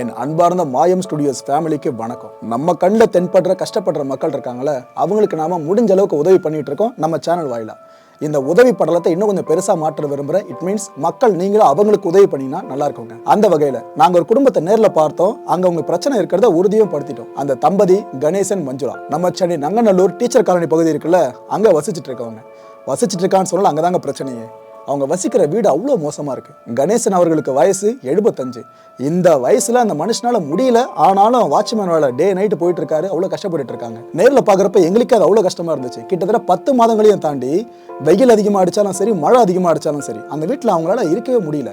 என் அன்பார்ந்த மாயம் ஸ்டுடியோஸ் ஃபேமிலிக்கு வணக்கம். நம்ம கண்ணில் தென்படுற கஷ்டப்படுற மக்கள் இருக்காங்களே அவங்களுக்கு நாம முடிஞ்ச அளவுக்கு உதவி பண்ணிட்டு இருக்கோம் நம்ம சேனல் வாயிலா. இந்த உதவி படலத்தை இன்னும் கொஞ்சம் பெருசா மாற்ற விரும்புகிறேன் இட் மீன்ஸ் மக்கள் நீங்களும் அவங்களுக்கு உதவி பண்ணினா நல்லா இருக்குங்க. அந்த வகையில நாங்க ஒரு குடும்பத்தை நேரில் பார்த்தோம். அங்க உங்க பிரச்சனை இருக்கிறத உறுதியும் படுத்திட்டோம். அந்த தம்பதி கணேசன் மஞ்சுளா. நம்ம சென்னை நங்கநல்லூர் டீச்சர் காலனி பகுதி இருக்குல்ல அங்க வசிச்சுட்டு இருக்கவங்க. வசிச்சுட்டு இருக்கான்னு சொன்னால அங்கதாங்க பிரச்சனையே. அவங்க வசிக்கிற வீடு அவ்வளோ மோசமாக இருக்கு. கணேசன் அவர்களுக்கு வயசு எழுபத்தஞ்சு. இந்த வயசில் அந்த மனுஷனால் முடியல ஆனாலும் வாட்ச்மேன் வேலை டே நைட்டு போயிட்டு இருக்காரு. அவ்வளோ கஷ்டப்பட்டு இருக்காங்க. நேரில் பார்க்குறப்ப எங்களுக்கு அது அவ்வளோ கஷ்டமாக இருந்துச்சு. கிட்டத்தட்ட பத்து மாதங்களையும் தாண்டி வெயில் அதிகமாக அடித்தாலும் சரி மழை அதிகமாக அடித்தாலும் சரி அந்த வீட்டில் அவங்களால இருக்கவே முடியல.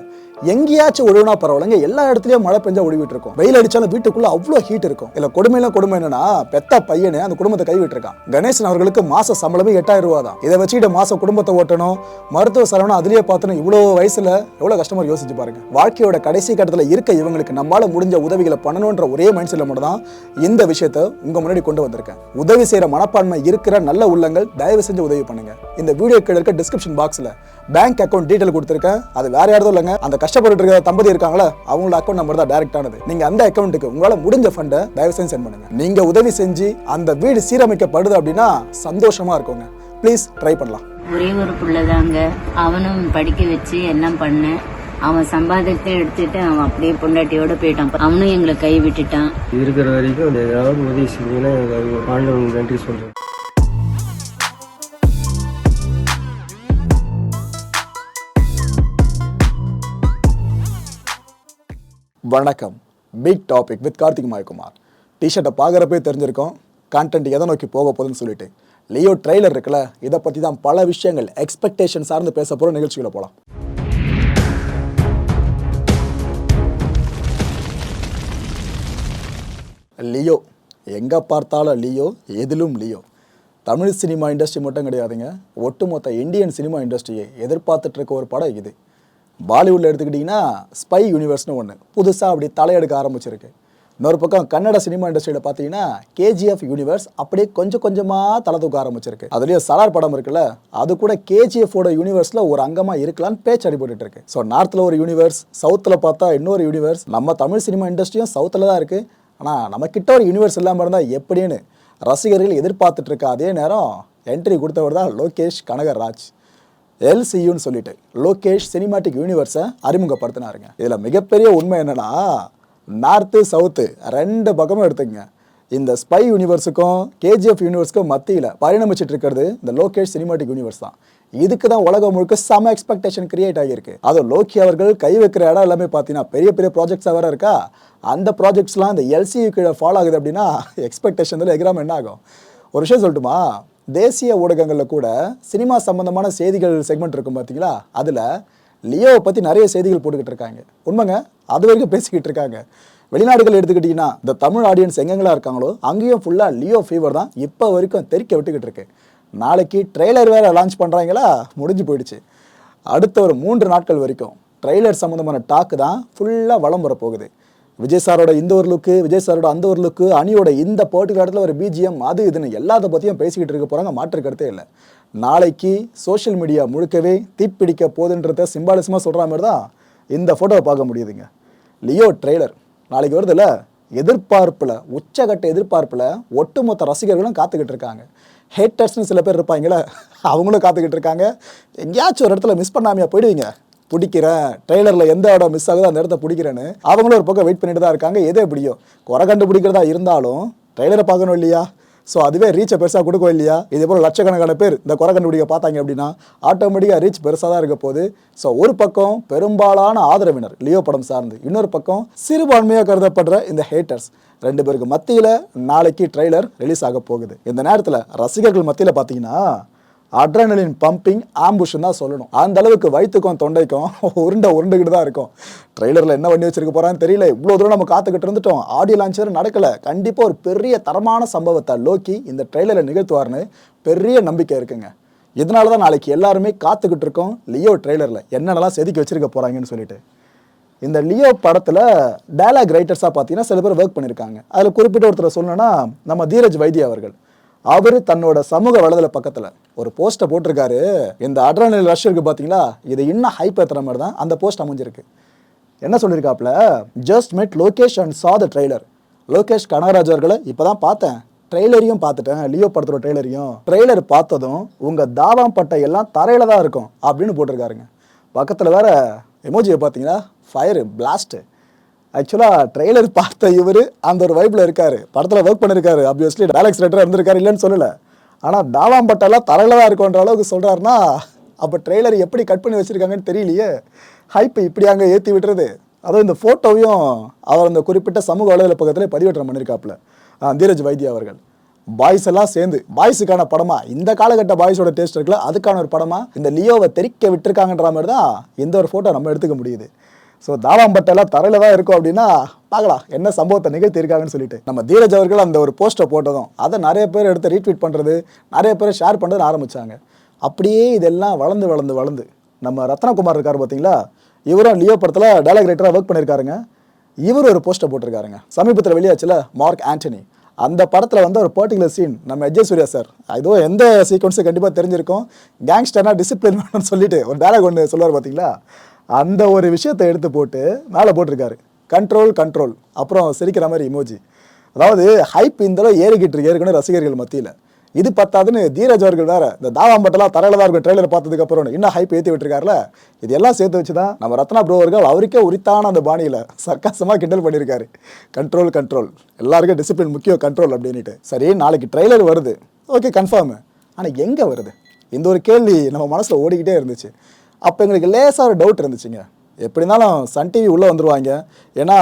எங்கேயாச்சும் ஒழுகுனா பரவாயில்லைங்க. எல்லா இடத்துலயும் மழை பெஞ்சா ஒழுவிட்டு இருக்கும் வெயில் அடிச்சாலும் வீட்டுக்குள்ள அவ்வளோ ஹீட் இருக்கும். இல்ல கொடுமையில கொடுமை என்னன்னா பெத்த பையனே அந்த குடும்பத்தை கைவிட்டு இருக்கான் கணேசன் அவர்களுக்கு மாச சம்பளமே எட்டாயிரம் ரூபா தான். இதை வச்சுக்கிட்டு மாச குடும்பத்தை ஓட்டணும் மருத்துவ செலவுனா அதுலயே பார்த்தணும் இவ்வளோ வயசுல எவ்வளவு கஷ்டமா யோசிச்சு பாருங்க. வாழ்க்கையோட கடைசி கட்டத்துல இருக்க இவங்களுக்கு நம்மளால முடிஞ்ச உதவிகளை பண்ணணும்ன்ற ஒரே மைண்ட் செட்ல மட்டும் தான் இந்த விஷயத்தை உங்க முன்னாடி கொண்டு வந்திருக்கேன். உதவி செய்யற மனப்பான்மை இருக்கிற நல்ல உள்ளங்கள் தயவு செஞ்சு உதவி பண்ணுங்க. இந்த வீடியோ கீழே இருக்க டிஸ்கிரிப்ஷன் பாக்ஸ்ல பேங்க் அக்கௌண்ட் டீட்டெயில் கொடுத்துருக்கேன். அது வேற யாரும் இல்லைங்க. அந்த கஷ்டப்பட்டு இருக்கிற தம்பதி இருக்காங்களா அவங்களோட அக்கௌண்ட் நம்பர் தான் டைரக்ட் ஆனது. நீங்க அந்த அக்கௌண்ட்டுக்கு உங்களால முடிஞ்ச ஃபண்டை தயவு செஞ்சு சென்ட் பண்ணுங்க. நீங்க உதவி செஞ்சு அந்த வீடு சீரமைக்கப்படுது அப்படின்னா சந்தோஷமா இருக்குங்க. ப்ளீஸ் ட்ரை பண்ணலாம். ஒரே ஒரு புள்ளதாங்க. அவனும் படிக்க வச்சு எல்லாம் பண்ணேன் அவன் சம்பாதித்தை எடுத்துட்டு அவன் அப்படியே பொண்டாட்டியோட போயிட்டான். அவனும் எங்களை கை விட்டுட்டான் இருக்கிற வரைக்கும் ஏதாவது உதவி செஞ்சீங்கன்னா எனக்கு நன்றி சொல்றேன். வணக்கம். Big topic with Karthik Mayakumar. டிஷர்ட்டை பார்க்குறப்பே தெரிஞ்சிருக்கோம். கான்டென்ட் எதை நோக்கி போக போகுதுன்னு சொல்லிட்டு. லியோ ட்ரெய்லர் இருக்குல்ல இதை பற்றி தான் பல விஷயங்கள் எக்ஸ்பெக்டேஷன் சார்ந்து பேச போகிற நிகழ்ச்சிகளை போகலாம் லியோ எங்கே பார்த்தாலும் லியோ எதிலும் லியோ தமிழ் சினிமா இண்டஸ்ட்ரி மட்டும் கிடையாதுங்க. ஒட்டுமொத்த இந்தியன் சினிமா இண்டஸ்ட்ரியை எதிர்பார்த்துட்ருக்க ஒரு படம் இது. பாலிவுட்டில் எடுத்துக்கிட்டிங்கன்னா ஸ்பை யூனிவர்ஸ்னு ஒன்று புதுசாக அப்படி தலையெடுக்க ஆரம்பிச்சிருக்கு. இன்னொரு பக்கம் கன்னட சினிமா இண்டஸ்ட்ரியில் பார்த்தீங்கன்னா கேஜிஎஃப் யூனிவர்ஸ் அப்படியே கொஞ்சம் கொஞ்சமாக தலை தூக்க ஆரம்பிச்சிருக்கு. அதுலேயும் சலார் படம் இருக்குல்ல அது கூட கேஜிஎஃபோட யூனிவர்ஸில் ஒரு அங்கமாக இருக்கலாம்னு பேச்சு அடிபட்டு இருக்கு. ஸோ நார்த்தில் ஒரு யூனிவர்ஸ் சவுத்தில் பார்த்தா இன்னொரு யூனிவர்ஸ் நம்ம தமிழ் சினிமா இண்டஸ்ட்ரியும் சவுத்தில் தான் இருக்குது ஆனால் நம்மக்கிட்ட ஒரு யூனிவர்ஸ் இல்லாமல் இருந்தால் எப்படின்னு ரசிகர்கள் எதிர்பார்த்துட்டு இருக்க அதே நேரம் என்ட்ரி கொடுத்தவர் தான் லோகேஷ் கனகராஜ். எல்சியூன்னு சொல்லிட்டு லோகேஷ் சினிமாட்டிக் யூனிவர்ஸை அறிமுகப்படுத்தினாருங்க. இதில் மிகப்பெரிய உண்மை என்னன்னா நார்த்து சவுத்து ரெண்டு பக்கமும் எடுத்துக்கங்க. இந்த ஸ்பை யூனிவர்ஸுக்கும் கேஜிஎஃப் யூனிவர்ஸுக்கும் மத்தியில் பரிணமிச்சிட்டு இருக்கிறது இந்த லோகேஷ் சினிமாட்டிக் யூனிவர்ஸ் தான். இதுக்கு தான் உலகம் முழுக்க செம எக்ஸ்பெக்டேஷன் கிரியேட் ஆகியிருக்கு. அதுவும் லோக்கி அவர்கள் கை வைக்கிற இடம் எல்லாமே பார்த்தீங்கன்னா பெரிய பெரிய ப்ராஜெக்ட்ஸாக வேறு இருக்கா? அந்த ப்ராஜெக்ட்ஸ்லாம் இந்த எல்சியு கீழே ஃபாலோ ஆகுது அப்படின்னா எக்ஸ்பெக்டேஷன் எக்ஸாம் என்ன ஆகும்? ஒரு விஷயம் சொல்லட்டுமா? தேசிய ஊடகங்களில் கூட சினிமா சம்பந்தமான செய்திகள் செக்மெண்ட் இருக்கும் பார்த்தீங்களா அதில் லியோவை பற்றி நிறைய செய்திகள் போட்டுக்கிட்டு இருக்காங்க. உண்மைங்க? அது வரைக்கும் பேசிக்கிட்டு இருக்காங்க. வெளிநாடுகள் எடுத்துக்கிட்டிங்கன்னா இந்த தமிழ் ஆடியன்ஸ் எங்கெங்கெல்லாம் இருக்காங்களோ அங்கேயும் ஃபுல்லாக லியோ ஃபீவர் தான் இப்போ வரைக்கும் தெறிக்க விட்டுக்கிட்டு இருக்கு. நாளைக்கு ட்ரெய்லர் வேறு லான்ச் பண்ணுறாங்களா முடிஞ்சு போயிடுச்சு. அடுத்த ஒரு மூன்று நாட்கள் வரைக்கும் ட்ரெய்லர் சம்மந்தமான டாக்கு தான் ஃபுல்லாக வளம் வர போகுது விஜய் சாரோட இந்த ஒரு லுக்கு விஜய் சாரோட அந்த ஒரு லுக்கு அணியோட இந்த பர்டிகுலர் இடத்துல ஒரு பிஜிஎம் அது இதுன்னு எல்லாத்த பற்றியும் பேசிக்கிட்டு இருக்க போகிறாங்க மாற்று கருத்தே இல்லை. நாளைக்கு சோஷியல் மீடியா முழுக்கவே தீப்பிடிக்க போகுதுன்றத சிம்பாலிசமாக சொல்கிற மாதிரி தான் இந்த ஃபோட்டோவை பார்க்க முடியுதுங்க. லியோ ட்ரெய்லர் நாளைக்கு வருதுல்ல? எதிர்பார்ப்பில் உச்சகட்ட எதிர்பார்ப்பில் ஒட்டுமொத்த ரசிகர்களும் காத்துக்கிட்டு இருக்காங்க. ஹேட்டர்ஸ்னு சில பேர் இருப்பாங்களே அவங்களும் காத்துக்கிட்டு இருக்காங்க. எங்கேயாச்சும் ஒரு இடத்துல மிஸ் பண்ணாமையா போயிடுவீங்க. பிடிக்கிறேன் ட்ரெய்லரில் எந்த இடம் மிஸ் ஆகுதோ அந்த இடத்த பிடிக்கிறேன்னு அவங்களும் ஒரு பக்கம் வெயிட் பண்ணிட்டு தான் இருக்காங்க. எது எப்படியோ? குறை கண்டுபிடிக்கிறதா இருந்தாலும் ட்ரெய்லரை பார்க்கணும் இல்லையா? ஸோ அதுவே ரீச்சை பெருசாக கொடுக்கும் இல்லையா? இதே போல் லட்சக்கணக்கான பேர் இந்த குறை கண்டுபிடிக்க பார்த்தாங்க அப்படின்னா ஆட்டோமேட்டிக்காக ரீச் பெருசாக தான் இருக்க போகுது. ஸோ ஒரு பக்கம் பெரும்பாலான ஆதரவினர் லியோ படம் சார்ந்து இன்னொரு பக்கம் சிறுபான்மையாக கருதப்படுற இந்த ஹேட்டர்ஸ் ரெண்டு பேருக்கு மத்தியில் நாளைக்கு ட்ரெய்லர் ரிலீஸ் ஆக போகுது. இந்த நேரத்தில் ரசிகர்கள் மத்தியில் பார்த்தீங்கன்னா அட்ரனலின் பம்பிங் ஆம்புஷ்னு தான் சொல்லணும். அந்த அளவுக்கு வயிற்றுக்கும் தொண்டைக்கும் உருண்டை உருண்டுகிட்டு தான் இருக்கும். ட்ரெய்லரில் என்ன பண்ணி வச்சிருக்க போகிறான்னு தெரியல. இவ்வளோ தூரம் நம்ம காத்துக்கிட்டு இருந்துட்டோம். ஆடியோ லான்ச்சர் நடக்கலை. கண்டிப்பாக ஒரு பெரிய தரமான சம்பவத்தை லோக்கி இந்த ட்ரெய்லரை நிகழ்த்துவார்னு பெரிய நம்பிக்கை இருக்குங்க. இதனால தான் நாளைக்கு எல்லாருமே காத்துக்கிட்டு இருக்கோம் லியோ ட்ரெய்லரில் என்னென்னலாம் செதுக்கி வச்சிருக்க போகிறாங்கன்னு சொல்லிட்டு. இந்த லியோ படத்தில் டயலாக் ரைட்டர்ஸாக பார்த்தீங்கன்னா சில பேர் ஒர்க் பண்ணியிருக்காங்க அதில் குறிப்பிட்ட ஒருத்தர் சொல்லணும்னா நம்ம தீரஜ் வைத்திய அவர்கள். அவர் தன்னோட சமூக வலைதள பக்கத்தில் ஒரு போஸ்ட்டை போட்டிருக்காரு. இந்த அட்ரனல் ரஷ் இருக்கு பார்த்தீங்களா இது இன்னும் ஹைப் ஏற்றுற மாதிரி தான் அந்த போஸ்ட் அமைஞ்சிருக்கு. என்ன சொல்லியிருக்காப்புல ஜஸ்ட் மெட் Lokesh and saw the trailer Lokesh Kanagaraj அவர்களை இப்போ தான் பார்த்தேன். ட்ரெய்லரையும் பார்த்துட்டேன். லியோ படத்தோட ட்ரெய்லரையும் ட்ரெய்லர் பார்த்ததும் உங்கள் தாவாம் பட்டை எல்லாம் தரையில் தான் இருக்கும் அப்படின்னு போட்டிருக்காருங்க. பக்கத்தில் வேற எமோஜியை பார்த்தீங்களா? ஃபயரு பிளாஸ்ட்டு ஆக்சுவலாக ட்ரெய்லர் பார்த்த இவர் அந்த ஒரு வைப்பில் இருக்கார். படத்தில் ஒர்க் பண்ணியிருக்காரு ஆப்வியஸ்லி டேலக்ஸ் ரைட்டராக இருந்திருக்காரு இல்லைன்னு சொல்லலை. ஆனால் தாவாம் பட்டெல்லாம் தான் இருக்குன்ற அளவுக்கு சொல்கிறாருன்னா அப்போ ட்ரெய்லர் எப்படி கட் பண்ணி வச்சுருக்காங்கன்னு தெரியலையே. ஹைப் இப்படி அங்கே ஏற்றி விட்டுறது அதுவும் இந்த ஃபோட்டோவையும் அவர் அந்த குறிப்பிட்ட சமூக வலைதள பக்கத்தில் பதிவேற்றம் பண்ணியிருக்காப்புல தீரஜ் வைத்தியா அவர்கள். பாய்ஸ் எல்லாம் சேர்ந்து பாய்ஸுக்கான படமா? இந்த காலகட்ட பாய்ஸோட டேஸ்ட் இருக்குல்ல அதுக்கான ஒரு படமா? இந்த லியோவை தெறிக்க விட்டுருக்காங்கன்ற மாதிரி தான் இந்த ஒரு ஃபோட்டோ நம்ம எடுத்துக்க முடியுது. ஸோ தாவாம்பட்டெல்லாம் தரையில் தான் இருக்கும் அப்படின்னா பார்க்கலாம் என்ன சம்பவத்தை நிகழ்த்தியிருக்காங்கன்னு சொல்லிட்டு. நம்ம தீரஜ் அவர்கள் அந்த ஒரு போஸ்ட்டை போட்டதும் அதை நிறைய பேர் எடுத்து ரீட்வீட் பண்ணுறது நிறைய பேர் ஷேர் பண்ணுறது ஆரம்பித்தாங்க அப்படியே இதெல்லாம் வளர்ந்து வளர்ந்து வளர்ந்து நம்ம ரத்னகுமார் இருக்கார் பார்த்தீங்களா? இவரும் லியோ படத்தில் டைலாக் ரைட்டராக ஒர்க் பண்ணியிருக்காருங்க. இவர் ஒரு போஸ்ட்டை போட்டிருக்காருங்க. சமீபத்தில் வெளியாச்சுல மார்க் ஆண்டனி அந்த படத்தில் வந்து ஒரு பர்டிகுலர் சீன் நம்ம அஜய் சூர்யா சார் ஏதோ எந்த சீக்வன்ஸும் கண்டிப்பாக தெரிஞ்சிருக்கும். கேங்ஸ்டர்னா டிசிப்ளின் வேணும்னு சொல்லிட்டு ஒரு டேலாக் ஒன்று சொல்லுவார் பார்த்தீங்களா? அந்த ஒரு விஷயத்தை எடுத்து போட்டு மேலே போட்டிருக்காரு. கண்ட்ரோல் கண்ட்ரோல் அப்புறம் சிரிக்கிற மாதிரி இமோஜி அதாவது ஹைப் இந்த அளவு ஏறிக்கிட்டு இருக்கு. ஏற்கனவே ரசிகர்கள் மத்தியில். இது பத்தாதுன்னு தீரஜ் அவர்கள் வேற இந்த தாவாம்பட்டெல்லாம் தரையில தான் இருக்கும். ட்ரெயிலர் பார்த்ததுக்கு அப்புறம் இன்னும் ஹைப் ஏற்றி விட்டுருக்காருல. இது எல்லாம் சேர்த்து வச்சு தான் நம்ம ரத்னா ப்ரோ அவர்கள் அவருக்கே உரித்தான அந்த பாணியில் சர்க்காசமாக கிண்டல் பண்ணியிருக்காரு. கண்ட்ரோல் கண்ட்ரோல் எல்லாருக்கும் டிசிப்ளின் முக்கியம் கண்ட்ரோல் அப்படின்ட்டு சரி நாளைக்கு ட்ரெய்லர் வருது. ஓகே கன்ஃபார்ம் ஆனால் எங்கே வருது? இந்த ஒரு கேள்வி நம்ம மனசில் ஓடிக்கிட்டே இருந்துச்சு. அப்போ எங்களுக்கு லேசாக ஒரு டவுட் இருந்துச்சுங்க. எப்படி இருந்தாலும் சன் டிவி உள்ளே வந்துருவாங்க. ஏன்னா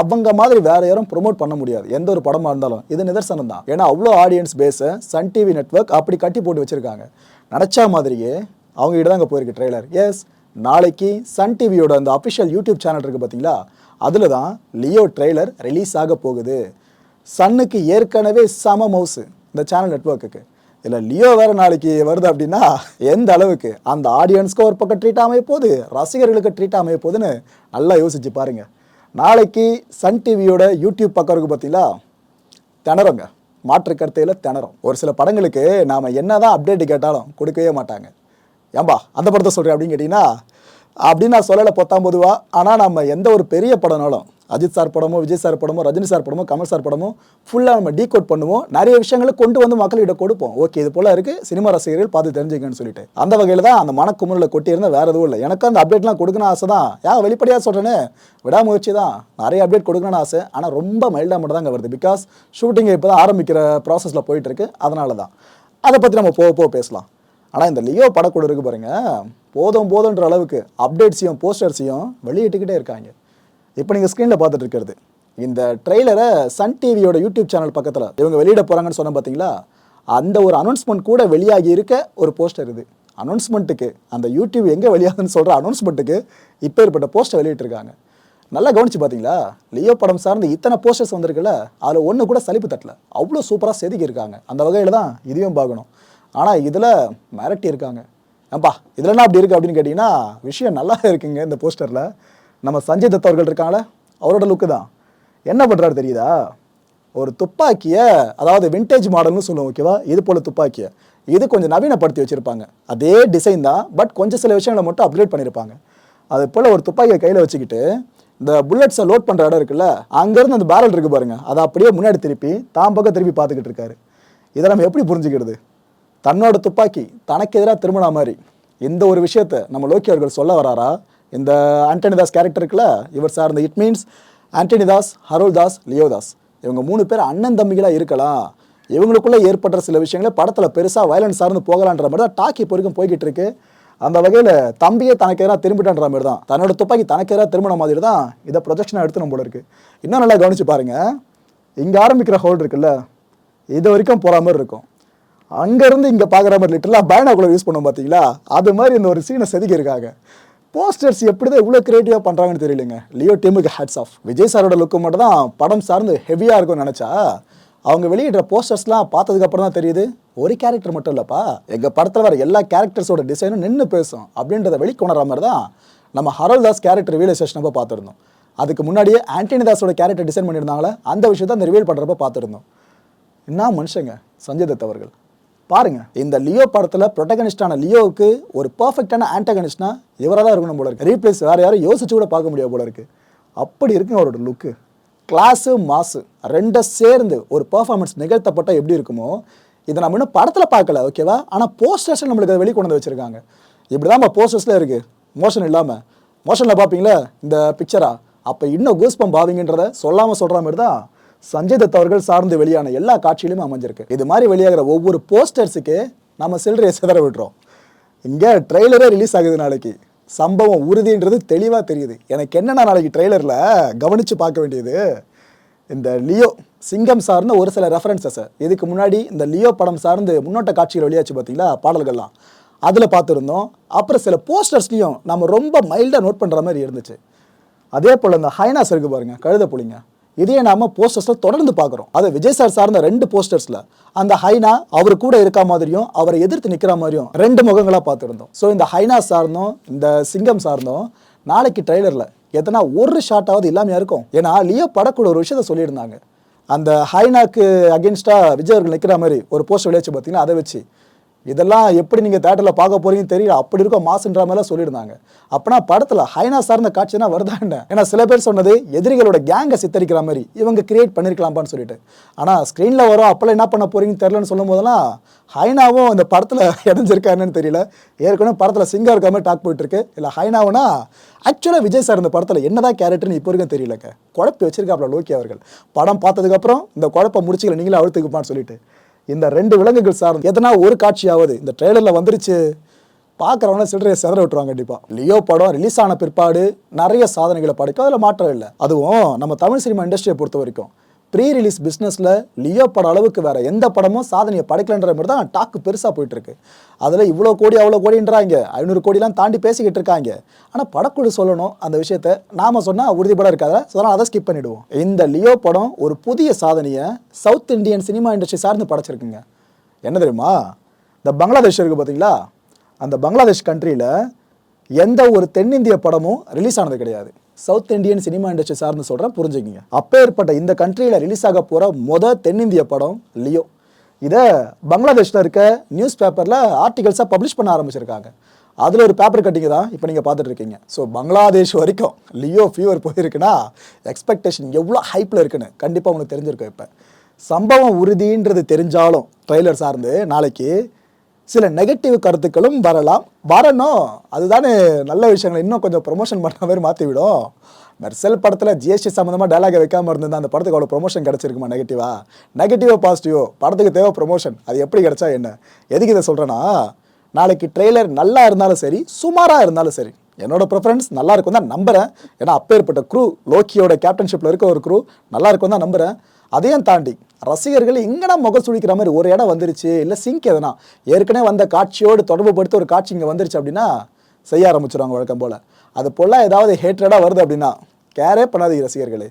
அவங்க மாதிரி வேறு யாரும் ப்ரொமோட் பண்ண முடியாது. எந்த ஒரு படமாக இருந்தாலும். இது நிதர்சனம் தான். ஏன்னா அவ்வளோ ஆடியன்ஸ் பேஸை சன் டிவி நெட்வொர்க் அப்படி கட்டி போட்டு வச்சுருக்காங்க. நினச்சா மாதிரியே அவங்ககிட்ட தான் அங்கே போயிருக்கு ட்ரெய்லர் எஸ் நாளைக்கு சன் டிவியோட அந்த அஃபிஷியல் யூடியூப் சேனல் இருக்குது பார்த்தீங்களா அதில் தான் லியோ ட்ரெய்லர் ரிலீஸ் ஆக போகுது. சன்னுக்கு ஏற்கனவே சம மவுசு இந்த சேனல் நெட்வொர்க்குக்கு இல்லை லியோ வேற நாளைக்கு வருது அப்படின்னா எந்த அளவுக்கு? அந்த ஆடியன்ஸ்க்கு ஒரு பக்கம் ட்ரீட் அமைய போகுது ரசிகர்களுக்கு ட்ரீட் அமைய போகுதுன்னு நல்லா யோசிச்சு பாருங்க. நாளைக்கு சன் டிவியோட யூடியூப் பக்கம் இருக்கு பார்த்தீங்களா திணறோங்க. மாற்று கருத்தையில் திணறும். ஒரு சில படங்களுக்கு நாம் என்னதான் அப்டேட் கேட்டாலும் கொடுக்கவே மாட்டாங்க. ஏம்பா அந்த படத்தை சொல்கிறேன் அப்படின்னு கேட்டிங்கன்னா அப்படின்னு நான் சொல்லலை பொத்தாம் பொதுவாக ஆனால் நம்ம எந்த ஒரு பெரிய படம்னாலும் அஜித் சார் படமோ விஜய் சார் படமோ ரஜினி சார் படமோ கமல் சார் படமோ ஃபுல்லாக நம்ம டீகோட் பண்ணுவோம். நிறைய விஷயங்களை கொண்டு வந்து மக்கள்கிட்ட கொடுப்போம். ஓகே இது போல இருக்குது சினிமா ரசிகர்கள் பார்த்து தெரிஞ்சுக்கன்னு சொல்லிட்டு. அந்த வகையில் தான் அந்த மனக்குமுறில் கொட்டியிருந்தா வேறு எதுவும் இல்லை. எனக்கு அந்த அப்டேட்லாம் கொடுக்கணும் ஆசை தான். யா வெளிப்படையாக சொல்கிறேன்னு விடாமுயற்சி தான். நிறைய அப்டேட் கொடுக்கணும்னு ஆசை. ஆனால் ரொம்ப மைல்டாக மட்டும் தாங்க வருது. பிகாஸ் ஷூட்டிங் இப்போ தான் ஆரம்பிக்கிற ப்ராசஸில் போயிட்டுருக்கு. அதனால தான். அதை பற்றி நம்ம போக போக பேசலாம். ஆனால் இந்த லியோ படக்குழு இருக்கு பாருங்கள் போதும் போதுன்ற அளவுக்கு அப்டேட்ஸையும் போஸ்டர்ஸையும் வெளியிட்டுக்கிட்டே இருக்காங்க. இப்போ நீங்கள் ஸ்க்ரீனில் பார்த்துட்டு இருக்கிறது. இந்த ட்ரெய்லரை சன் டிவியோட யூடியூப் சேனல் பக்கத்தில் இவங்க வெளியிட போகிறாங்கன்னு சொன்ன பார்த்தீங்களா அந்த ஒரு அனௌன்ஸ்மெண்ட் கூட வெளியாகி இருக்க ஒரு போஸ்டர் இது. அனௌன்ஸ்மெண்ட்டுக்கு அந்த யூடியூப் எங்கே வெளியாகுதுன்னு சொல்கிற அனௌன்ஸ்மெண்ட்டுக்கு இப்போ ஏற்பட்ட போஸ்டர் வெளியிட்டிருக்காங்க. நல்லா கவனிச்சு பார்த்தீங்களா லியோ படம் சார்ந்து இத்தனை போஸ்டர்ஸ் வந்திருக்குல்ல அதில் ஒன்று கூட சலிப்பு தட்டல. அவ்வளோ சூப்பராக செதுக்கியிருக்காங்க அந்த வகையில் தான் இதையும் பார்க்கணும். ஆனால் இதில் மிரட்டி இருக்காங்க. ஏன்பா இதில் என்ன அப்படி இருக்குது அப்படின்னு கேட்டிங்கன்னா விஷயம் நல்லா இருக்குங்க இந்த போஸ்டரில் நம்ம சஞ்சய் தத் அவர்கள் இருக்காங்கள அவரோட லுக்கு தான். என்ன பண்ணுறாரு தெரியுதா? ஒரு துப்பாக்கியை அதாவது விண்டேஜ் மாடல்னு சொல்லுவோம் ஓகேவா இது போல் துப்பாக்கியை. இது கொஞ்சம் நவீனப்படுத்தி வச்சுருப்பாங்க. அதே டிசைன் தான் பட் கொஞ்சம் சில விஷயங்களை மட்டும் அப்கிரேட் பண்ணியிருப்பாங்க அது போல் ஒரு துப்பாக்கியை கையில் வச்சுக்கிட்டு இந்த புல்லட்ஸை லோட் பண்ணுற இடம் இருக்குல்ல அங்கேருந்து அந்த பேரல் இருக்குது பாருங்கள் அதை அப்படியே முன்னாடி திருப்பி தான் பக்கம் திருப்பி பார்த்துக்கிட்டு இருக்காரு. இதை நம்ம எப்படி புரிஞ்சுக்கிறது? தன்னோட துப்பாக்கி தனக்கு எதிராக திரும்பின மாதிரி. இந்த ஒரு விஷயத்தை நம்ம லோக்கி அவர்கள் சொல்ல வராரா? இந்த ஆண்டனிதாஸ் கேரக்டர் இருக்குல்ல இவர் சார்ந்த. இட் மீன்ஸ் ஆண்டனிதாஸ் ஹரோல்தாஸ் லியோதாஸ் இவங்க மூணு பேர் அண்ணன் தம்பிகளாக இருக்கலாம். இவங்களுக்குள்ளே ஏற்படுற சில விஷயங்களை படத்தில் பெருசாக வயலன்ஸ் சார்ந்து போகலான்ற மாதிரி தான் டாக்கி இப்போ வரைக்கும் போய்கிட்டு இருக்கு. அந்த வகையில் தம்பியே தனக்கு எதிராக திரும்பிட்டான்ற மாதிரி தான். தன்னோட துப்பாக்கி தனக்கு எதிராக திரும்பின மாதிரி தான் இதை ப்ரொஜெக்ஷனாக எடுத்து நம்ம போல இன்னும் நல்லா கவனிச்சு பாருங்கள் இங்கே ஆரம்பிக்கிற ஹோல் இருக்குல்ல இது வரைக்கும் போகிற மாதிரி இருக்கும். அங்கேருந்து இங்கே பார்க்குற மாதிரி லிட்டரலாக பயனாக்குள்ள யூஸ் பண்ணுவோம் பார்த்தீங்களா அது மாதிரி இந்த ஒரு சீனை செதுக்கி இருக்காங்க போஸ்டர்ஸ் எப்படி தான் இவ்வளோ கிரியேட்டிவாக பண்ணுறாங்கன்னு தெரியலங்க. லியோ டீமுக்கு ஹேட்ஸ் ஆஃப் விஜய் சாரோட லுக்கு மட்டும் தான் படம் சார்ந்து ஹெவியாக இருக்கும்னு நினச்சா அவங்க வெளியிடுற போஸ்டர்ஸ்லாம் பார்த்ததுக்கப்புறம் தான் தெரியுது. ஒரு கேரக்டர் மட்டும் இல்லைப்பா. எங்கள் படத்தில் வர எல்லா கேரக்டர்ஸோட டிசைனும் நின்று பேசும். அப்படின்றத வெளிக்கொணர மாதிரி தான் நம்ம ஹரோல் தாஸ் கேரக்டர் ரியலைசேஷன் அப்போ பார்த்துருந்தோம். அதுக்கு முன்னாடியே ஆண்டனி தாஸோட கேரக்டர் டிசைன் பண்ணியிருந்தாங்களே அந்த விஷயத்தை அந்த ரிவீல் பண்ணுறப்ப பார்த்துருந்தோம். என்ன மனுஷங்க? சஞ்சய் தத் அவர்கள். பாருங்க. இந்த லியோ படத்துல ப்ரொட்டகனிஸ்டான லியோவுக்கு ஒரு பர்ஃபெக்டான ஆன்டகனிஸ்ட்னா இவராக தான் இருக்கணும் போல இருக்கு. ரீப்ளேஸ் வேற யாரும் யோசிச்சு கூட பார்க்க முடியாது போல இருக்கு. அப்படி இருக்குங்க அவரோட லுக்கு கிளாஸு மாசு ரெண்டை சேர்ந்து ஒரு பர்ஃபார்மன்ஸ் நிகழ்த்தப்பட்டால் எப்படி இருக்குமோ இதை நம்ம இன்னும் படத்தில் பார்க்கல ஓகேவா ஆனால் போஸ்டர்ஸ் நம்மளுக்கு அதை வெளிக்கொண்டு கொண்டு வந்து இப்படி தான் போஸ்டர்ஸில் இருக்குது மோஷன் இல்லாமல் மோஷனில் பார்ப்பீங்களா இந்த பிக்சரா அப்போ இன்னும் கூஸ்பம் பாவீங்கன்றத சொல்லாமல் சொல்கிற மாதிரி தான் சஞ்சய் தத் அவர்கள் சார்ந்து வெளியான எல்லா காட்சியிலும் அமைஞ்சிருக்கு. இது மாதிரி வெளியாகிற ஒவ்வொரு போஸ்டர்ஸுக்கு நம்ம சில்லறையை சிதற விடுறோம். இங்கே ட்ரெய்லரே ரிலீஸ் ஆகுது நாளைக்கு. சம்பவம் உறுதின்றது தெளிவாக தெரியுது. எனக்கு என்னென்ன நாளைக்கு ட்ரெய்லரில் கவனித்து பார்க்க வேண்டியது இந்த லியோ சிங்கம் சார்ந்த ஒரு சில ரெஃபரன்சஸ் இதுக்கு முன்னாடி இந்த லியோ படம் சார்ந்து முன்னோட்ட காட்சிகள் வெளியாச்சு பார்த்தீங்களா? பாடல்கள்லாம். அதில் பார்த்துருந்தோம். அப்புறம் சில போஸ்டர்ஸ்லையும் நம்ம ரொம்ப மைல்டாக நோட் பண்ணுற மாதிரி இருந்துச்சு. அதே போல் இந்த ஹைனாஸ் இருக்குது பாருங்கள் கழுத புலிங்க. இதையே நாம போஸ்டர்ஸில் தொடர்ந்து பார்க்குறோம். அது விஜய் சார் சார்ந்த ரெண்டு போஸ்டர்ஸில் அந்த ஹைனா அவர் கூட இருக்க மாதிரியும் அவரை எதிர்த்து நிற்கிற மாதிரியும் ரெண்டு முகங்களாக பார்த்துருந்தோம். ஸோ இந்த ஹைனா சார்ந்தும் இந்த சிங்கம் சார்ந்தும் நாளைக்கு ட்ரெய்லரில் எதனா ஒரு ஷாட்டாவது இல்லாமையாக இருக்கும். ஏன்னா லியோ படக்கூட ஒரு விஷயத்த சொல்லியிருந்தாங்க. அந்த ஹைனாக்கு அகேன்ஸ்டாக விஜய் அவர்கள் நிற்கிற மாதிரி ஒரு போஸ்டர் விளையாச்சு பார்த்தீங்கன்னா அதை வச்சு. இதெல்லாம் எப்படி நீங்கள் தேட்டரில் பார்க்க போறீங்கன்னு தெரியல. அப்படி இருக்கும் மாசுன்ற மாதிரிலாம் சொல்லியிருந்தாங்க. அப்போனா படத்தில் ஹைனா சார்ந்த காட்சினா வருதா என்ன? ஏன்னா சில பேர் சொன்னது எதிரிகளோட கேங்கை சித்தரிக்கிற மாதிரி இவங்க கிரியேட் பண்ணியிருக்கலாம்பான்னு சொல்லிட்டு. ஆனால் ஸ்க்ரீனில் வரும் அப்போல்லாம் என்ன பண்ண போறீங்கன்னு தெரிலன்னு சொல்லும் போதெல்லாம் ஹைனாவும் இந்த படத்தில் இணைஞ்சிருக்காருன்னு தெரியல. ஏற்கனவே படத்தில் சிங்கா இருக்க மாதிரி டாக் போயிட்டு இருக்கு இல்லை ஹைனாவுனா ஆக்சுவலாக விஜய் சார் இந்த படத்தில் என்னதான் கேரக்டர்னு இப்போ வரைக்கும் தெரியலக்க குழப்பி வச்சிருக்காப்ல லோக்கி அவர்கள். படம் பார்த்ததுக்கப்புறம் இந்த குழப்ப முடிச்சுக்கல நீங்களே அழுத்துக்குப்பான்னு சொல்லிட்டு. இந்த ரெண்டு விலங்குகள் சார்ந்து எதனா ஒரு காட்சியாவது இந்த ட்ரெய்லரில் வந்துருச்சு பார்க்குறவங்க சில்லறையை செதற விட்டுருவாங்க கண்டிப்பாக லியோ படம் ரிலீஸ் ஆன பிற்பாடு நிறைய சாதனைகளை படைக்கும். அதில் மாற்றம் இல்லை. அதுவும் நம்ம தமிழ் சினிமா இண்டஸ்ட்ரியை பொறுத்த வரைக்கும் ப்ரீ ரிலீஸ் பிஸ்னஸில் லியோ படம் அளவுக்கு வேறு எந்த படமும் சாதனையை படைக்கலன்ற மாதிரி தான் டாக்கு பெருசாக போயிட்டுருக்கு. அதில் இவ்வளோ கோடி அவ்வளோ கோடின்றாங்க. ஐநூறு கோடிலாம் தாண்டி பேசிக்கிட்டு இருக்காங்க. ஆனால் படக்குழு சொல்லணும் அந்த விஷயத்த. நாம சொன்னால் உறுதிப்பட இருக்காத? ஸோ அதனால் அதை ஸ்கிப் பண்ணிவிடுவோம் இந்த லியோ படம் ஒரு புதிய சாதனையை சவுத் இந்தியன் சினிமா இண்டஸ்ட்ரி சார்ந்து படைச்சிருக்குங்க. என்ன தெரியுமா? இந்த பங்களாதேஷ் இருக்குது பார்த்தீங்களா அந்த பங்களாதேஷ் கண்ட்ரியில் எந்த ஒரு தென்னிந்திய படமும் ரிலீஸ் ஆனது கிடையாது. சவுத் இந்தியன் சினிமா இண்டஸ்ட்ரி சார்ந்து சொல்கிறேன் புரிஞ்சுக்கிங்க. அப்பேற்பட்ட இந்த கண்ட்ரியில் ரிலீஸ் ஆக போகிற மொத தென்னிந்திய படம் லியோ இதை பங்களாதேஷில் இருக்க நியூஸ் பேப்பரில் ஆர்டிகல்ஸாக பப்ளிஷ் பண்ண ஆரம்பிச்சிருக்காங்க. அதில் ஒரு பேப்பர் கட்டிங்க தான் இப்போ நீங்கள் பார்த்துட்ருக்கீங்க ஸோ பங்களாதேஷ் வரைக்கும் லியோ ஃபீவர் போயிருக்குன்னா எக்ஸ்பெக்டேஷன் எவ்வளோ ஹைப்பில் இருக்குன்னு கண்டிப்பாக உங்களுக்கு தெரிஞ்சிருக்கும் இப்போ. சம்பவம் உறுதின்றது தெரிஞ்சாலும் ட்ரெய்லர் சார்ந்து நாளைக்கு சில நெகட்டிவ் கருத்துக்களும் வரலாம். வரணும். அதுதானே நல்ல விஷயங்கள் இன்னும் கொஞ்சம் ப்ரொமோஷன் பண்ண மாதிரி மாற்றி விடும் மெர்சல் படத்தில் ஜிஎஸ்டி சம்மந்தமாக டயலாகை வைக்காமல் இருந்தால் அந்த படத்துக்கு அவ்வளோ ப்ரொமோஷன் கிடச்சிருக்குமா நெகட்டிவா நெகட்டிவோ பாசிட்டிவோ படத்துக்கு தேவை ப்ரொமோஷன் அது எப்படி கிடைச்சா என்ன? எதுக்கு இதை சொல்கிறேன்னா நாளைக்கு ட்ரெய்லர் நல்லா இருந்தாலும் சரி சுமாராக இருந்தாலும் சரி என்னோட ப்ரிஃபரன்ஸ் நல்லா இருக்கும் தான் நம்புறேன். ஏன்னா அப்பேற்பட்ட குரூ லோக்கியோட கேப்டன்ஷிப்பில் இருக்க ஒரு குரூ நல்லா இருக்கும் தான் நம்புகிறேன் அதையும் தாண்டி ரசிகர்கள் எங்கடா முகம் சுழிக்கிற மாதிரி ஒரு இடம் வந்துருச்சு. இல்லை சிங்க் எதனா? ஏற்கனவே வந்த காட்சியோடு தொடர்பு படுத்த ஒரு காட்சி இங்கே வந்துருச்சு அப்படின்னா செய்ய ஆரம்பிச்சிடுவாங்க வழக்கம் போல். அது போல் ஏதாவது ஹேட்ரடாக வருது அப்படின்னா கேரே பண்ணாதீங்க ரசிகர்களே.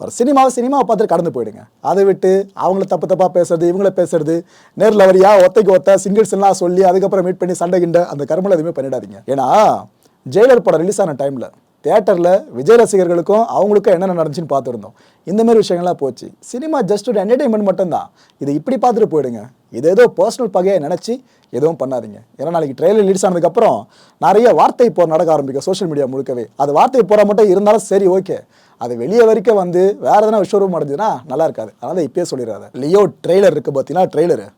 ஒரு சினிமாவை சினிமாவை பார்த்துட்டு கடந்து போயிடுங்க. அதை விட்டு அவங்கள தப்பு தப்பாக பேசுறது இவங்கள பேசுறது நேரில் வரியா ஒத்தைக்கு ஒத்த சிங்கிள்ஸ் எல்லாம் சொல்லி அதுக்கப்புறம் மீட் பண்ணி சண்டை கிண்ட அந்த கருமலை எதுவுமே பண்ணிடாதீங்க. ஏன்னா ஜெயிலர் படம் ரிலீஸ் ஆன டைமில் தேட்டரில் விஜய் ரசிகர்களுக்கும் அவங்களுக்கும் என்னென்ன நடந்துச்சுன்னு பார்த்துருந்தோம். இந்தமாரி விஷயங்கள்லாம் போச்சு. சினிமா ஜஸ்ட் ஒரு என்டர்டைன்மெண்ட் மட்டும்தான். இதை இப்படி பார்த்துட்டு போயிடுங்க. இது ஏதோ பர்சனல் பகையை நினச்சி எதுவும் பண்ணாதீங்க. ஏன்னா நாளைக்கு ட்ரெயிலர் ரிலீஸ் ஆனதுக்கப்புறம் நிறைய வார்த்தை போர் நடக்க ஆரம்பிக்கும் சோஷியல் மீடியா முழுக்கவே. அது வார்த்தை போற மட்டும் இருந்தாலும் சரி ஓகே. அது வெளியே வரைக்கும் வந்து வேறு எதனா விஸ்வரூபம் அடைஞ்சுன்னா நல்லா இருக்காது. அதனால் இப்பயே சொல்லிடுறாரு லியோ ட்ரெய்லர் இருக்குது பார்த்தீங்கன்னா ட்ரெய்லரு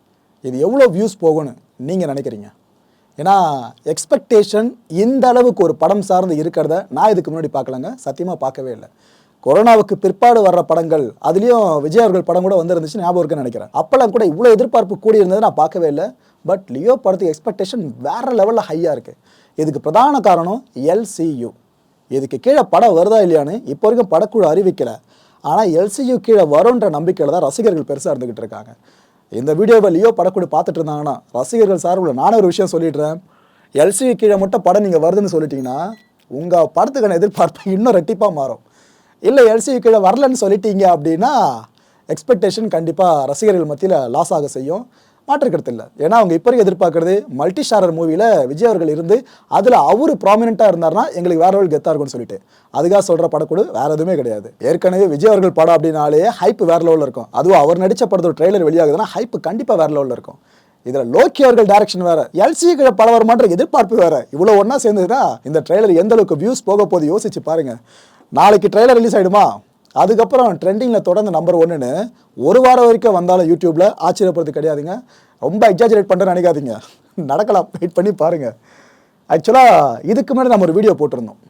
இது எவ்வளோ வியூஸ் போகும்னு நீங்கள் நினைக்கிறீங்க? ஏன்னா எக்ஸ்பெக்டேஷன் இந்த அளவுக்கு ஒரு படம் சார்ந்து இருக்கிறத நான் இதுக்கு முன்னாடி பார்க்கலங்க. சத்தியமாக பார்க்கவே இல்லை. கொரோனாவுக்கு பிற்பாடு வர்ற படங்கள் அதுலேயும் விஜய் அவர்கள் படம் கூட வந்துருந்துச்சு ஞாபகம் இருக்குன்னு நினைக்கிறேன். அப்போல்லாம் கூட இவ்வளோ எதிர்பார்ப்பு கூடி இருந்தது நான் பார்க்கவே இல்லை. பட் லியோ படத்துக்கு எக்ஸ்பெக்டேஷன் வேறு லெவலில் ஹையாக இருக்குது இதுக்கு பிரதான காரணம் எல்சியு இதுக்கு கீழே படம் வருதா இல்லையான்னு இப்போ வரைக்கும் படக்குழு அறிவிக்கலை. ஆனால் எல்சியு கீழே வரும்ன்ற நம்பிக்கையில் தான் ரசிகர்கள் பெருசாக இருந்துக்கிட்டு இருக்காங்க. இந்த வீடியோவை லியோ படக்குழு பார்த்துட்டு இருந்தாங்கன்னா ரசிகர்கள் சார்பில் நானே ஒரு விஷயம் சொல்லிடுறேன். எல்சிவி கீழே மட்டும் படம் நீங்கள் வருதுன்னு சொல்லிட்டீங்கன்னா உங்கள் படத்துக்கான எதிர்பார்ப்பு இன்னும் ரெட்டிப்பாக மாறும். இல்லை எல்சிவி கீழே வரலன்னு சொல்லிட்டீங்க அப்படின்னா எக்ஸ்பெக்டேஷன் கண்டிப்பாக ரசிகர்கள் மத்தியில் லாஸ் ஆக செய்யும். மாற்றுக்கிறது இல்லை ஏன்னா அவங்க இப்போ எதிர்பார்க்கறது மல்டி ஸ்டாரர் மூவியில் விஜய் அவர்கள் இருந்து அதில் அவர் ப்ராமினெண்ட்டாக இருந்தார்னா எங்களுக்கு வேற லெவல் கெத்தாக இருக்கும்னு சொல்லிட்டு. அதுக்காக சொல்கிற படக்கூட வேறு எதுவுமே கிடையாது. ஏற்கனவே விஜய் அவர்கள் படம் அப்படின்னாலே ஹைப் வேற லெவலில் இருக்கும். அதுவும் அவர் நடித்த படத்தோட ட்ரெய்லர் வெளியாகுதுன்னா ஹைப் கண்டிப்பாக வேற லெவலில் இருக்கும். இதில் லோக்கி அவர்கள் டேரக்ஷன் வேற எல்சி படம் வருமான்ற எதிர்பார்ப்பு வேற. இவ்வளோ ஒன்றா சேர்ந்ததுன்னா இந்த ட்ரெய்லர் எந்த அளவுக்கு வியூஸ் போக போது யோசிச்சு பாருங்க. நாளைக்கு ட்ரெய்லர் ரிலீஸ் ஆகிடுமா அதுக்கப்புறம் ட்ரெண்டிங்கில் தொடர்ந்து நம்பர் ஒன்றுன்னு ஒரு வாரம் வரைக்கும் வந்தாலும் யூடியூப்பில் ஆச்சரியப்படுறது கிடையாதுங்க. ரொம்ப எக்ஸாஜரேட் பண்ணுறேன்னு நினைக்காதீங்க. நடக்கலாம். வெயிட் பண்ணி பாருங்கள் ஆக்சுவலாக இதுக்கு முன்னாடி நம்ம ஒரு வீடியோ போட்டிருந்தோம்.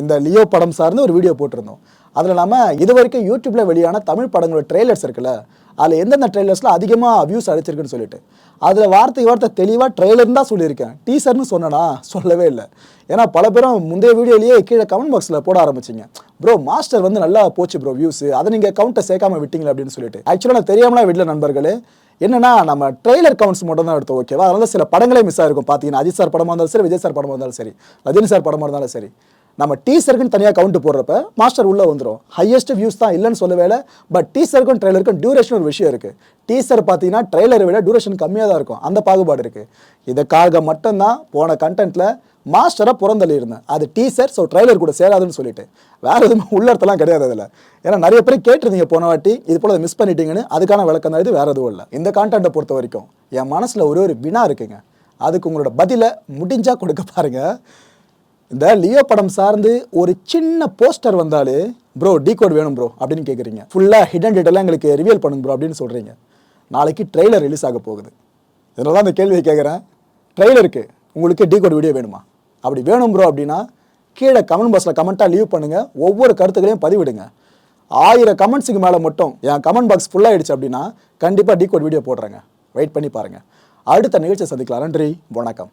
இந்த லியோ படம் சார்ந்து ஒரு வீடியோ போட்டிருந்தோம். அதில் இல்லாமல் இது வரைக்கும் யூடியூப்பில் வெளியான தமிழ் படங்களோட ட்ரெய்லர்ஸ் இருக்குல்ல அதில் எந்தெந்த ட்ரெய்லர்ஸில் அதிகமாக வியூஸ் அடிச்சிருக்குன்னு சொல்லிட்டு அதில் வார்த்தை வார்த்தை தெளிவாக ட்ரெய்லர் தான் சொல்லியிருக்கேன். டீசர்னு சொன்னனா சொல்லவே இல்லை. ஏன்னா பல பேரும் முந்தைய வீடியோலேயே கீழே கமெண்ட் பாக்ஸில் போட ஆரம்பிச்சிங்க. ப்ரோ மாஸ்டர் வந்து நல்லா போச்சு ப்ரோ வியூஸ் அதை நீங்கள் கவுண்ட்டை சேர்க்காம விட்டீங்களா அப்படின்னு சொல்லிட்டு. ஆக்சுவலாக நான் தெரியாமலாம் விடல நண்பர்களே. என்னன்னா நம்ம ட்ரெய்லர் கவுண்ட்ஸ் மட்டும் தான் எடுத்தோம் ஓகேவா அதனால சில படங்களே மிஸ் ஆகிருக்கும் பார்த்தீங்கன்னா அஜித் சார் படமாக இருந்தாலும் சரி விஜய் சார் படமாக இருந்தாலும் சரி ரஜினி சார் படமாக இருந்தாலும் சரி. நம்ம டீசருக்குன்னு தனியாக கவுண்ட் போடுறப்ப மாஸ்டர் உள்ளே வந்துடும் ஹையஸ்ட் வியூஸ் தான் இல்லைன்னு சொல்லவே இல்லை பட் டீசருக்கும் ட்ரெய்லருக்கும் டியூரேஷன் ஒரு விஷயம் இருக்குது டீசர் பார்த்தீங்கன்னா ட்ரெய்லரை விட டியூரேஷன் கம்மியாக தான் இருக்கும். அந்த பாகுபாடு இருக்குது இதுக்காக மட்டும்தான் போன கண்டென்ட்டில் மாஸ்டரை புறந்தள்ளி இருந்தேன் அது டீசர் ஸோ ட்ரைலர் கூட சேராதுன்னு சொல்லிட்டு. வேறு எதுவும் உள்ளர்த்தெல்லாம் கிடையாது அதில். ஏன்னா நிறைய பேர் கேட்டிருந்தீங்க போன வாட்டி இது போல் மிஸ் பண்ணிட்டீங்கன்னு அதுக்கான விளக்கம் தான் இது வேறு எதுவும் இல்லை. இந்த கான்டென்ட்டை பொறுத்த வரைக்கும் என் மனசில் ஒரே ஒரு வினா இருக்குங்க. அதுக்கு உங்களோட பதிலை முடிஞ்சால் கொடுக்க பாருங்கள் இந்த லியோ படம் சார்ந்து ஒரு சின்ன போஸ்டர் வந்தாலே ப்ரோ டீ கோட் வேணும் ப்ரோ அப்படின்னு கேட்குறீங்க ஃபுல்லாக ஹிடன் டீட்டெயிலாக எங்களுக்கு ரிவியல் பண்ணுங்க ப்ரோ அப்படின்னு சொல்கிறீங்க நாளைக்கு ட்ரெய்லர் ரிலீஸ் ஆக போகுது. இதனால தான் அந்த கேள்வியை கேட்குறேன் ட்ரெய்லருக்கு உங்களுக்கு டீ கோட் வீடியோ வேணுமா? அப்படி வேணும் ப்ரோ அப்படின்னா கீழே கமெண்ட் பாக்ஸில் கமெண்ட்டாக லீவ் பண்ணுங்கள் ஒவ்வொரு கருத்துக்களையும் பதிவிடுங்க. ஆயிரம் கமெண்ட்ஸுக்கு மேலே மட்டும் என் கமெண்ட் பாக்ஸ் ஃபுல்லாகிடுச்சு அப்படின்னா கண்டிப்பாக கோட் வீடியோ போடுறேங்க. வெயிட் பண்ணி பாருங்கள் அடுத்த நிகழ்ச்சியை சந்திக்கலாம். நன்றி. வணக்கம்.